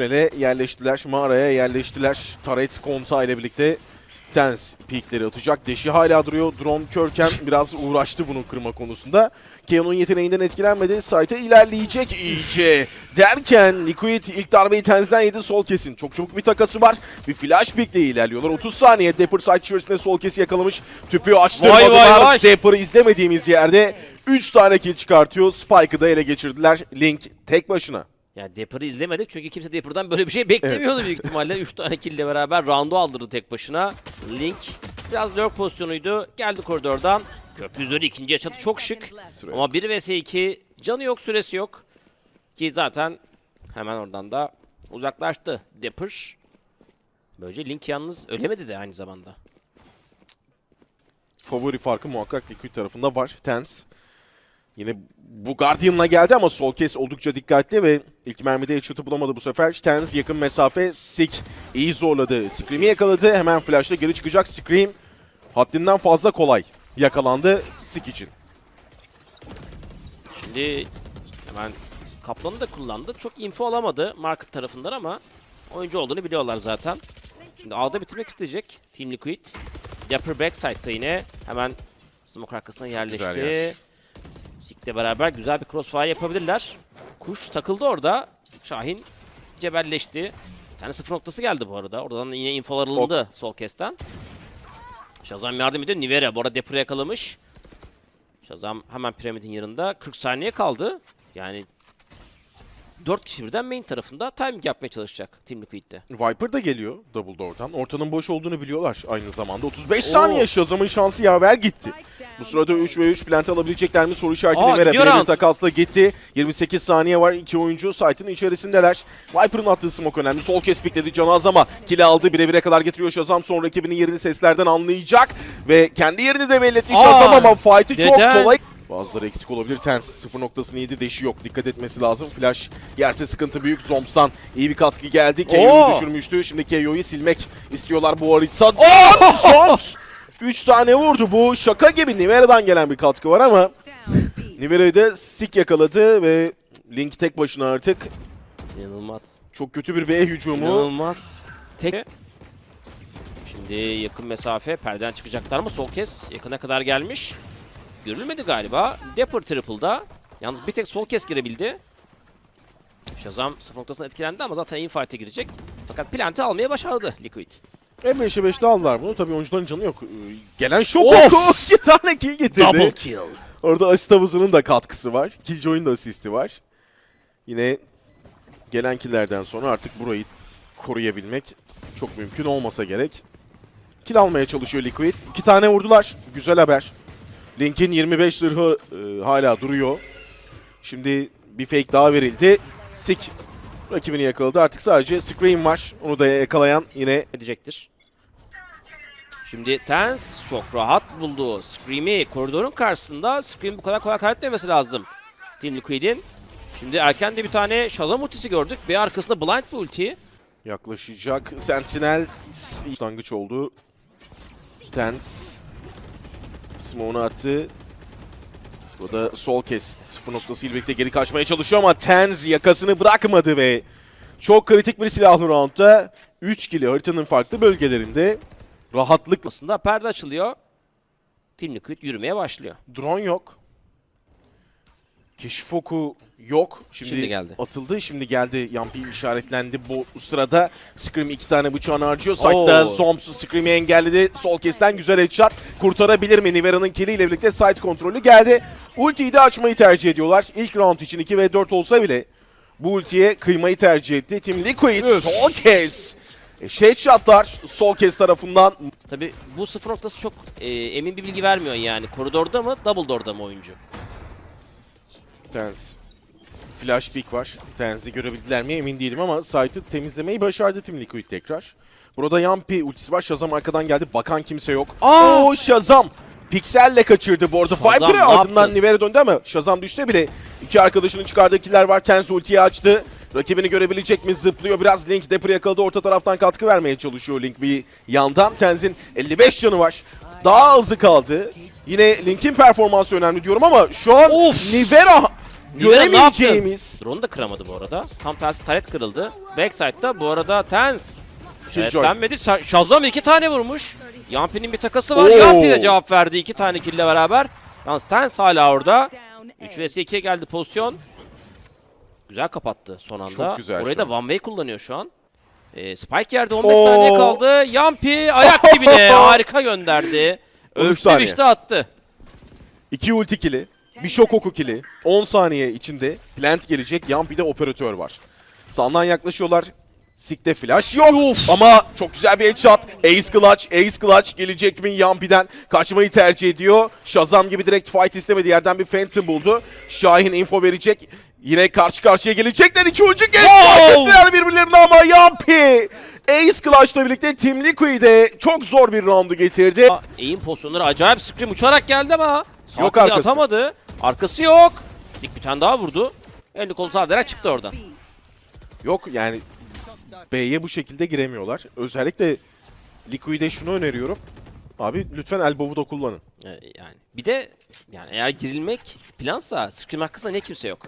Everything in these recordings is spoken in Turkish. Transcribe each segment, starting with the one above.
Tünele yerleştiler, mağaraya yerleştiler. Taret konta ile birlikte Tens peekleri atacak. Deşi hala duruyor. Drone körken biraz uğraştı bunu kırma konusunda. Keon'un yeteneğinden etkilenmedi. Site'a ilerleyecek iyice. Derken Liquid ilk darbeyi Tens'den yedi sol kesin. Çok çabuk bir takası var. Bir flash pickle ilerliyorlar. 30 saniye Dapper site içerisinde sol kesi yakalamış. Tüpü açtırmadılar. Vay vay vay. Dapper'ı izlemediğimiz yerde 3 tane kill çıkartıyor. Spike'ı da ele geçirdiler. Link tek başına. Ya Dapper'ı izlemedik çünkü kimse Dapper'dan böyle bir şey beklemiyordu büyük ihtimalle. 3 tane kill ile beraber round'u aldırdı tek başına. Link biraz lurk pozisyonuydu. Geldi koridordan. Köprü üzeri ikinci çatı çok şık. Süre. Ama 1 vs 2 canı yok süresi yok. Ki zaten hemen oradan da uzaklaştı Dapper. Böylece Link yalnız ölemedi de aynı zamanda. favori farkı muhakkak Liquid tarafında var. Tens. Yine bu Guardian'la geldi ama sol kes oldukça dikkatli ve ilk mermide headshot'ı bulamadı bu sefer. Tens yakın mesafe Sik iyi zorladı. Scream'i yakaladı. Hemen flash'la geri çıkacak. Scream haddinden fazla kolay yakalandı Sik için. Şimdi hemen Kaplan'ı da kullandı. Çok info alamadı market tarafından ama oyuncu olduğunu biliyorlar zaten. Şimdi A'da bitirmek isteyecek Team Liquid. Dapper backside'da yine hemen smoke arkasına yerleşti. Sik'le beraber güzel bir crossfire yapabilirler. Kuş takıldı orada. Şahin cebelleşti. Bir tane sıfır noktası geldi bu arada. Oradan yine infolar alındı sol kesten. Shazam yardım ediyor. Nivera bu arada Dapper'ı yakalamış. Shazam hemen piramidin yanında. 40 saniye kaldı. Yani 4 kişi birden main tarafında timing yapmaya çalışacak Team Liquid'de. Viper da geliyor double door'dan. Ortanın boş olduğunu biliyorlar aynı zamanda. 35 Oo. saniye Shazam'ın şansı yaver gitti. Bu sırada 3 ve 3 plant alabilecekler mi soru işareti Aa, Nivera. gidiyor round. takasla gitti. 28 saniye var. İki oyuncu site'ın içerisindeler. Viper'ın attığı smoke önemli. Sol kes pikledi Canaz ama kill aldı. Birebire kadar getiriyor Shazam. Son rakibinin yerini seslerden anlayacak. Ve kendi yerini de belli etti Shazam ama fight'ı çok neden? kolay. Bazıları eksik olabilir. Tens sıfır noktasını yedi. Deşi yok. Dikkat etmesi lazım. Flash yerse sıkıntı büyük. Zombs'tan iyi bir katkı geldi. KO'yu düşürmüştü. Şimdi KO'yu silmek istiyorlar bu harita. Zombs! 3 tane vurdu. Bu şaka gibi Nivera'dan gelen bir katkı var ama Nivera'yı da sik yakaladı ve Link tek başına artık İnanılmaz. çok kötü bir B hücumu. İnanılmaz. Tek. Şimdi yakın mesafe. Perden çıkacaklar mı? Sol kes. Yakına kadar gelmiş. Görülmedi galiba. Dapper triple'da. Yalnız bir tek sol kes girebildi. Shazam sıfır noktasına etkilendi ama zaten infight'e girecek. Fakat plant'i almaya başardı Liquid. Hem 5'e 5'te aldılar bunu. Tabii oyuncuların canı yok. Ee, Gelen şok oku. 2 tane kill getirdi. Double kill. Orada asist havuzunun da katkısı var. Killjoy'un da asisti var. Yine gelen killlerden sonra artık burayı koruyabilmek çok mümkün olmasa gerek. Kill almaya çalışıyor Liquid. İki tane vurdular. Güzel haber. Link'in 25 zırhı e, hala duruyor. Şimdi bir fake daha verildi. Sik rakibini yakaladı. Artık sadece Scream var. Onu da yakalayan yine edecektir. Şimdi Tens çok rahat buldu. Scream'i koridorun karşısında Scream bu kadar kolay kaybetmemesi lazım. Team Liquid'in. Şimdi erken de bir tane Shazam ultisi gördük. Bir arkasında Blind bir ulti. Yaklaşacak. Sentinel başlangıç oldu. Tens Smoke'unu attı. Burada sol kes. Sıfır noktası ile geri kaçmaya çalışıyor ama Tens yakasını bırakmadı ve çok kritik bir silahlı roundda 3 kili haritanın farklı bölgelerinde rahatlıkla. Aslında perde açılıyor. Team Liquid yürümeye başlıyor. Drone yok. Keşif oku yok. Şimdi, Şimdi geldi. atıldı. Şimdi geldi. Yampi işaretlendi. Bu sırada Scream iki tane bıçağını harcıyor. Side'da Oo. Zombs Scream'i engelledi. Sol kesten güzel headshot. Kurtarabilir mi? Nivera'nın kill'iyle birlikte side kontrolü geldi. Ultiyi de açmayı tercih ediyorlar. İlk round için 2 ve 4 olsa bile bu ultiye kıymayı tercih etti. Team Liquid Üf. sol kez. E, Headshotlar sol kez tarafından Tabi bu sıfır noktası çok e, emin bir bilgi vermiyor yani. Koridorda mı, double door'da mı oyuncu? Tens. Flash pick var. Tens'i görebildiler mi emin değilim ama site'ı temizlemeyi başardı Team Liquid tekrar. Burada Yampi ultisi var. Shazam arkadan geldi. Bakan kimse yok. Aa! Oo Shazam! Pikselle kaçırdı bu arada. Viper'ı ardından? Nivera döndü ama Shazam düşse bile iki arkadaşının çıkardığı killer var. Tens ultiyi açtı. Rakibini görebilecek mi? Zıplıyor biraz. Link Dapper'ı yakaladı. Orta taraftan katkı vermeye çalışıyor Link bir yandan. Tens'in 55 canı var. Daha hızlı kaldı. Yine Link'in performansı önemli diyorum ama şu an Of! Nivera göremeyeceğimiz Drone'u da kıramadı bu arada. Tam tersi taret kırıldı. Backside'da bu arada Tens. Sa- Shazam iki tane vurmuş. Yampi'nin bir takası var. Oo. Yampi de cevap verdi iki tane kille beraber. Yalnız Tens hala orada. 3 vs 2'ye geldi pozisyon. Güzel kapattı son anda. Çok güzel Orayı da one way kullanıyor şu an. Ee, Spike yerde 15 Oo. saniye kaldı. Yampi ayak dibine harika gönderdi. 13 Ölçtü biçti attı. 2 ulti kili, bir şok oku kili. 10 saniye içinde plant gelecek. Yampi'de operatör var. Sağdan yaklaşıyorlar. Sikte flash yok ama çok güzel bir headshot. Ace Clutch, Ace Clutch gelecek mi Yampi'den? Kaçmayı tercih ediyor. Shazam gibi direkt fight istemedi. Yerden bir Phantom buldu. Şahin info verecek. Yine karşı karşıya gelecekler. İki oyuncu geç ettiler birbirlerine ama Yampi. Ace Clutch'la birlikte Team Liquid'e çok zor bir roundu getirdi. Eğim pozisyonları acayip scream uçarak geldi ama Yok arkası. atamadı. Arkası yok. Dik bir tane daha vurdu. Elini kolu sallayarak çıktı oradan. Yok yani B'ye bu şekilde giremiyorlar. Özellikle Liquid'e şunu öneriyorum. Abi lütfen elbow'u da kullanın. Ee, yani bir de yani eğer girilmek plansa Scream arkasında ne kimse yok.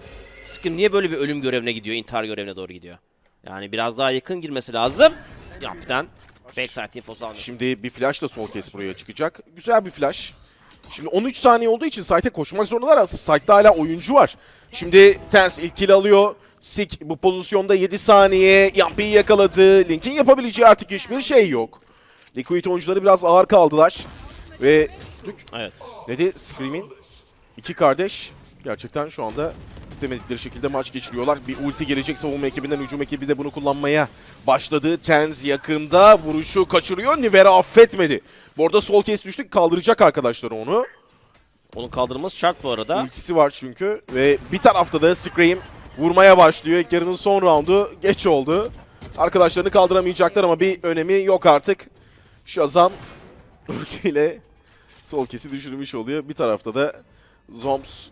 Scream niye böyle bir ölüm görevine gidiyor, intihar görevine doğru gidiyor? Yani biraz daha yakın girmesi lazım. Yamp'ten backside infosu almış. Şimdi bir flash da sol kes buraya çıkacak. Güzel bir flash. Şimdi 13 saniye olduğu için site'e koşmak zorundalar. Site'da hala oyuncu var. Şimdi Tens ilk kill alıyor. Sik bu pozisyonda 7 saniye. Yampi'yi yakaladı. Link'in yapabileceği artık hiçbir şey yok. Liquid oyuncuları biraz ağır kaldılar. Ve Evet. Ne de Scream'in iki kardeş gerçekten şu anda istemedikleri şekilde maç geçiriyorlar. Bir ulti gelecek savunma ekibinden hücum ekibi de bunu kullanmaya başladı. Tenz yakında vuruşu kaçırıyor. Nivera affetmedi. Bu arada sol kes düştük kaldıracak arkadaşlar onu. Onun kaldırılması şart bu arada. Ultisi var çünkü ve bir tarafta da Scream vurmaya başlıyor. İlk yarının son roundu geç oldu. Arkadaşlarını kaldıramayacaklar ama bir önemi yok artık. Shazam ultiyle sol kesi düşürmüş oluyor. Bir tarafta da Zoms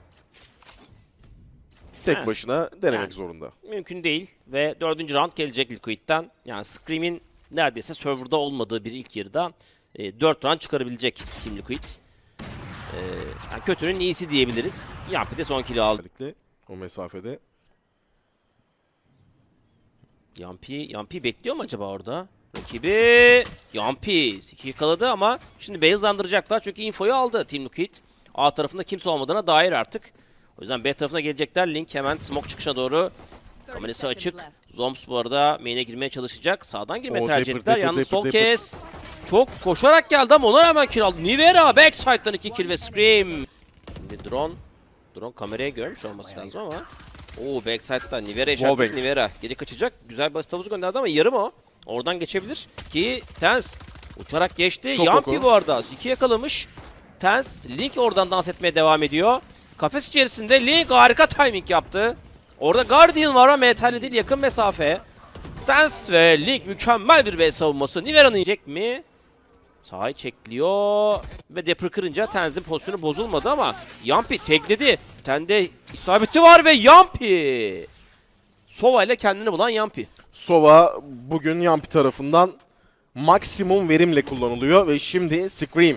tek Evet. başına denemek Yani. zorunda. Mümkün değil ve dördüncü round gelecek Liquid'den. Yani Scream'in neredeyse serverda olmadığı bir ilk yarıda e, 4 round çıkarabilecek Team Liquid. E, yani kötünün iyisi diyebiliriz. Yampi de son kill'i aldı. O mesafede. Yampi, Yampi bekliyor mu acaba orada? Rakibi Yampi. Siki yakaladı ama şimdi B hızlandıracaklar çünkü infoyu aldı Team Liquid. A tarafında kimse olmadığına dair artık. O yüzden B tarafına gelecekler. Link hemen smoke çıkışına doğru. Kamerası açık. Zombs bu arada main'e girmeye çalışacak. Sağdan girmeyi Oo, tercih Dapper, ettiler. Yalnız sol Dapper. kes. Çok koşarak geldi ama ona rağmen kill aldı. Nivera backside'dan 2 kill ve Scream. Şimdi drone. Drone kameraya görmüş olması lazım ama. Oo backside'dan Nivera işaretli Wallbang. Nivera. Geri kaçacak. Güzel bir basit havuzu gönderdi ama yarım o. Oradan geçebilir. Ki Tens uçarak geçti. Yampi oku. bu arada. Siki yakalamış. Tens Link oradan dans etmeye devam ediyor. Kafes içerisinde Link harika timing yaptı. Orada Guardian var ama metalli değil yakın mesafe. Tens ve Link mükemmel bir V savunması. Nivera'nı yiyecek mi? Sağı çekliyor ve Dapper kırınca Tenz'in pozisyonu bozulmadı ama Yampi tekledi. Bir tane de isabeti var ve Yampi. Sova ile kendini bulan Yampi. Sova bugün Yampi tarafından maksimum verimle kullanılıyor ve şimdi Scream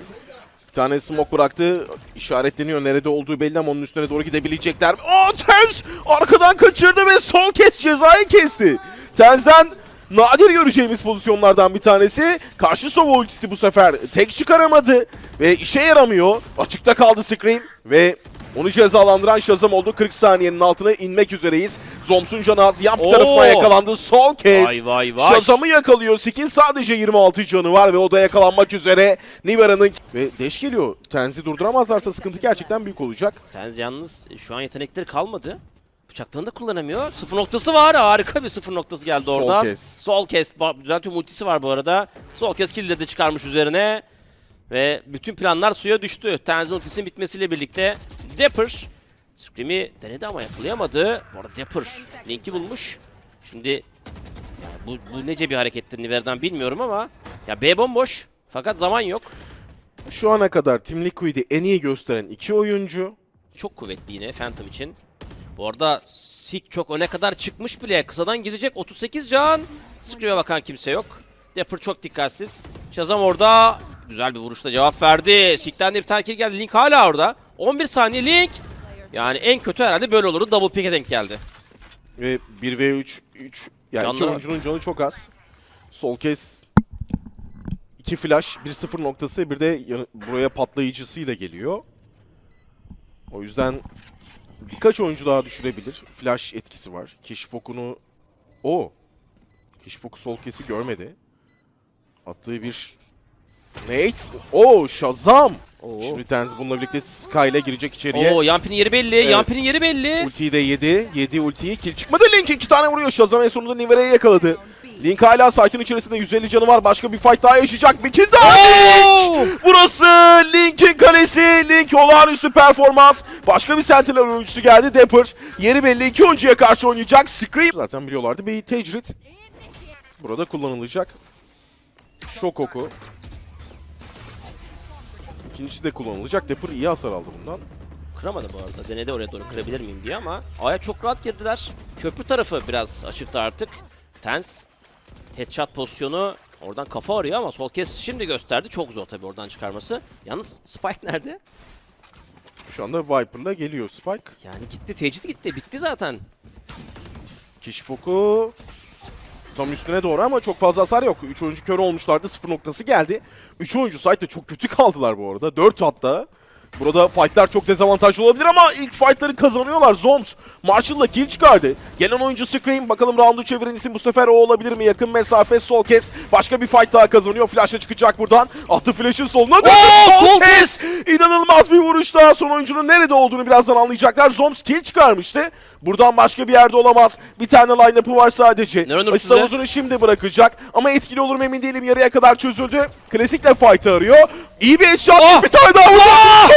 bir tane smoke bıraktı. İşaretleniyor. Nerede olduğu belli ama onun üstüne doğru gidebilecekler. O Tenz arkadan kaçırdı ve sol kes cezayı kesti. Tenz'den nadir göreceğimiz pozisyonlardan bir tanesi. Karşı Sova ultisi bu sefer tek çıkaramadı ve işe yaramıyor. Açıkta kaldı Scream ve onu cezalandıran Shazam oldu. 40 saniyenin altına inmek üzereyiz. Zoms'un canı az. Yampi Oo. tarafına yakalandı. Sol kez. Vay vay vay. Shazam'ı yakalıyor. Skin sadece 26 canı var ve o da yakalanmak üzere. Nivera'nın ve deş geliyor. Tenzi durduramazlarsa sıkıntı gerçekten büyük olacak. Tenz yalnız e, şu an yetenekleri kalmadı. Bıçaklarını da kullanamıyor. Sıfır noktası var. Harika bir sıfır noktası geldi Sol oradan. kes. Sol kes. Ba- Düzeltiyorum ultisi var bu arada. Sol kes kill de çıkarmış üzerine. Ve bütün planlar suya düştü. Tenzin ultisinin bitmesiyle birlikte Dapper Scream'i denedi ama yakalayamadı. Bu arada Dapper Link'i bulmuş. Şimdi yani bu, bu nece bir harekettir Niver'den bilmiyorum ama ya B bomboş. Fakat zaman yok. Şu ana kadar Team Liquid'i en iyi gösteren iki oyuncu. Çok kuvvetli yine Phantom için. Bu arada Sik çok öne kadar çıkmış bile. Kısadan gidecek 38 can. Scream'e bakan kimse yok. Dapper çok dikkatsiz. Shazam orada. Güzel bir vuruşla cevap verdi. Sik'ten de bir tane kill geldi. Link hala orada. 11 saniye Link. Yani en kötü herhalde böyle olurdu. Double pick'e denk geldi. Ve 1v3 3 yani iki Canlı- oyuncunun canı çok az. Sol kes 2 flash, bir sıfır noktası, bir de yanı- buraya patlayıcısıyla geliyor. O yüzden birkaç oyuncu daha düşürebilir. Flash etkisi var. Kishfok'unu o Kishfok sol kesi görmedi. Attığı bir Nate. O Shazam. Oo. Şimdi Tenz bununla birlikte Sky ile girecek içeriye. Oo Yampi'nin yeri belli. Evet. Yampi'nin yeri belli. Ultiyi de yedi. Yedi ultiyi. Kill çıkmadı. Link iki tane vuruyor. Shazam en sonunda Nivere'yi yakaladı. Link hala site'ın içerisinde 150 canı var. Başka bir fight daha yaşayacak. Bir kill daha. Oo! Link! Burası Link'in kalesi. Link olağanüstü performans. Başka bir Sentinel oyuncusu geldi. Dapper. Yeri belli. iki oyuncuya karşı oynayacak. Scream. Zaten biliyorlardı. Bir tecrit. Burada kullanılacak. Şok oku. İkincisi de kullanılacak. Dapper iyi hasar aldı bundan. Kıramadı bu arada. Denedi oraya doğru kırabilir miyim diye ama A'ya çok rahat girdiler. Köprü tarafı biraz açıktı artık. Tens. Headshot pozisyonu. Oradan kafa arıyor ama sol kes şimdi gösterdi. Çok zor tabii oradan çıkarması. Yalnız Spike nerede? Şu anda Viper'la geliyor Spike. Yani gitti. Tecrit gitti. Bitti zaten. Kishfoku tam üstüne doğru ama çok fazla hasar yok. 3 oyuncu kör olmuşlardı. Sıfır noktası geldi. 3 oyuncu site'de çok kötü kaldılar bu arada. 4 hatta. Burada fightlar çok dezavantajlı olabilir ama ilk fightları kazanıyorlar. Zoms Marshall'la kill çıkardı. Gelen oyuncu Scream. Bakalım roundu çeviren isim bu sefer o olabilir mi? Yakın mesafe sol kes. Başka bir fight daha kazanıyor. Flash'a çıkacak buradan. Attı flash'ın soluna. Oo, sol kes! İnanılmaz bir vuruş daha. Son oyuncunun nerede olduğunu birazdan anlayacaklar. Zoms kill çıkarmıştı. Buradan başka bir yerde olamaz. Bir tane line-up'ı var sadece. Asist şimdi bırakacak. Ama etkili olur mu emin değilim. Yarıya kadar çözüldü. Klasikle fight arıyor. İyi bir headshot. Ah! Bir tane daha vurdu.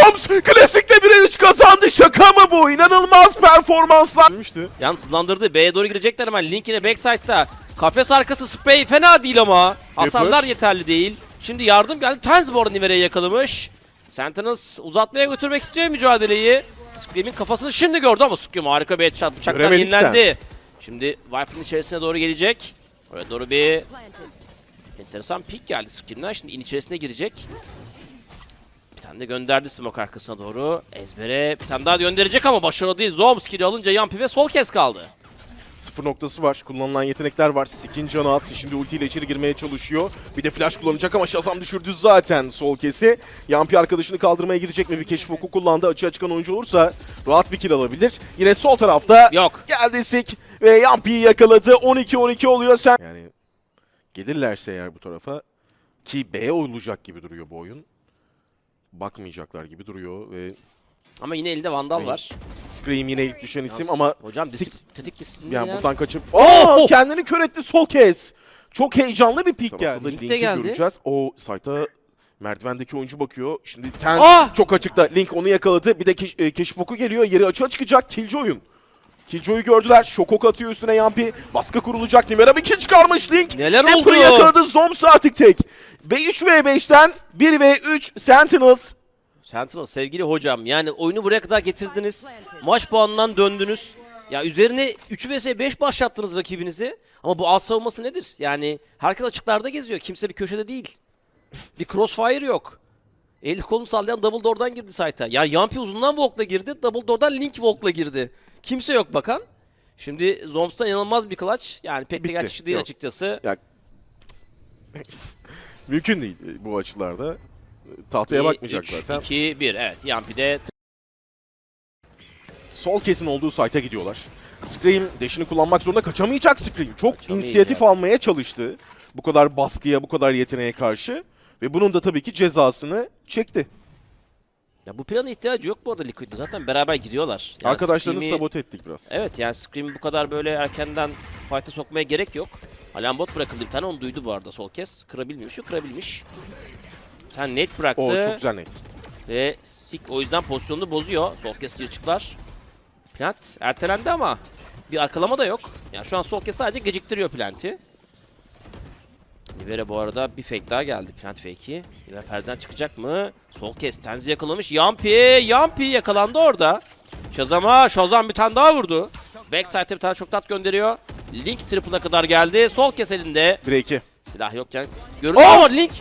Zoms klasikle 1'e 3 kazandı. Şaka mı bu? İnanılmaz performanslar. Yalnız hızlandırdı. B'ye doğru girecekler ama Link yine backside'da. Kafes arkası spray fena değil ama. Hasarlar yeterli değil. Şimdi yardım geldi. Tens bu arada Nivere'yi yakalamış. Sentinels uzatmaya götürmek istiyor mücadeleyi. Scream'in kafasını şimdi gördü ama Scream harika bir headshot. Göremedik yenilendi. Şimdi Viper'ın içerisine doğru gelecek. Oraya doğru bir enteresan pick geldi Scream'den. Şimdi in içerisine girecek. Bir tane de gönderdi smoke arkasına doğru. Ezber'e bir tane daha gönderecek ama başarılı değil. Zoms kill'i alınca Yampi ve sol kes kaldı. Sıfır noktası var. Kullanılan yetenekler var. Skin canı az. Şimdi ultiyle içeri girmeye çalışıyor. Bir de flash kullanacak ama Shazam düşürdü zaten sol kesi. Yampi arkadaşını kaldırmaya gidecek mi? Bir keşif oku kullandı. Açığa çıkan oyuncu olursa rahat bir kill alabilir. Yine sol tarafta Yok. geldi Sik ve Yampi'yi yakaladı. 12-12 oluyor sen. Yani gelirlerse eğer bu tarafa ki B olacak gibi duruyor bu oyun. Bakmayacaklar gibi duruyor ve Ama yine elinde Vandal Scream. var. Scream yine ilk düşen isim ama Hocam Sik- disip, tetik disiplini yani ya. buradan kaçıp Oh! Kendini kör etti sol kez. Çok heyecanlı bir pik geldi. da Link de Link'i geldi. göreceğiz. O site'a merdivendeki oyuncu bakıyor. Şimdi Ten çok açıkta. Link onu yakaladı. Bir de keş, e, keşif oku geliyor. Yeri açığa çıkacak. Killjoy oyun. Killjoy'u gördüler. Şok ok atıyor üstüne Yampi. Baskı kurulacak. Nimera bir kill çıkarmış Link. Neler Dapper'ı oldu? yakaladı. Zoms artık tek. Ve 3v5'ten 1v3 Sentinels. Sentinel sevgili hocam yani oyunu buraya kadar getirdiniz. Maç puanından döndünüz. Ya üzerine 3 vs 5 başlattınız rakibinizi. Ama bu alt savunması nedir? Yani herkes açıklarda geziyor. Kimse bir köşede değil. Bir crossfire yok. El kolunu sallayan double door'dan girdi site'a. Ya Yampi uzundan Volk'la girdi. Double door'dan Link Volk'la girdi. Kimse yok bakan. Şimdi Zoms'tan inanılmaz bir clutch. Yani pek de Bitti. gerçekçi değil Yok. açıkçası. Ya Mümkün değil e, bu açılarda. E, Tahtaya bakmayacak zaten. 2 1 evet. Yampi de Sol kesin olduğu site'a gidiyorlar. Scream deşini kullanmak zorunda kaçamayacak Scream. Çok Kaçamayacak. inisiyatif almaya çalıştı. Bu kadar baskıya, bu kadar yeteneğe karşı. Ve bunun da tabii ki cezasını çekti. Ya bu plana ihtiyacı yok bu arada Liquid'de. Zaten beraber giriyorlar. Yani Arkadaşlarını Scream'i- sabote ettik biraz. Evet yani Scream'i bu kadar böyle erkenden fight'a sokmaya gerek yok. Alan bot bırakıldı bir tane onu duydu bu arada sol kez. Kırabilmemiş mi? Kırabilmiş. Tane net bıraktı. O çok güzel net. Ve Sik o yüzden pozisyonunu bozuyor. Sol kes geri çıklar. Plant ertelendi ama bir arkalama da yok. Yani şu an sol kes sadece geciktiriyor Plant'i. Libere bu arada bir fake daha geldi. Plant fake'i. Libere perdeden çıkacak mı? Sol kes. Tenzi yakalamış. Yampi. Yampi yakalandı orada. Shazam'a. Shazam bir tane daha vurdu. Backside'e bir tane çok tat gönderiyor. Link triple'a kadar geldi. Sol kes elinde. 1'e 2. Silah yokken. Görüldü ama Link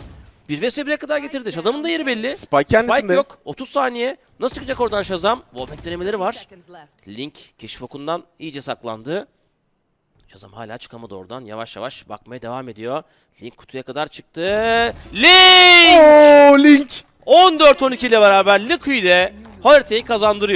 1 vs 1'e kadar getirdi. Shazam'ın da yeri belli. Spike kendisinde. Spike yok. 30 saniye. Nasıl çıkacak oradan Shazam? Wallbang denemeleri var. Link keşif okundan iyice saklandı. Shazam hala çıkamadı oradan. Yavaş yavaş bakmaya devam ediyor. Link kutuya kadar çıktı. Link! Oo Link! 14-12 ile beraber Liquid'e haritayı kazandırıyor.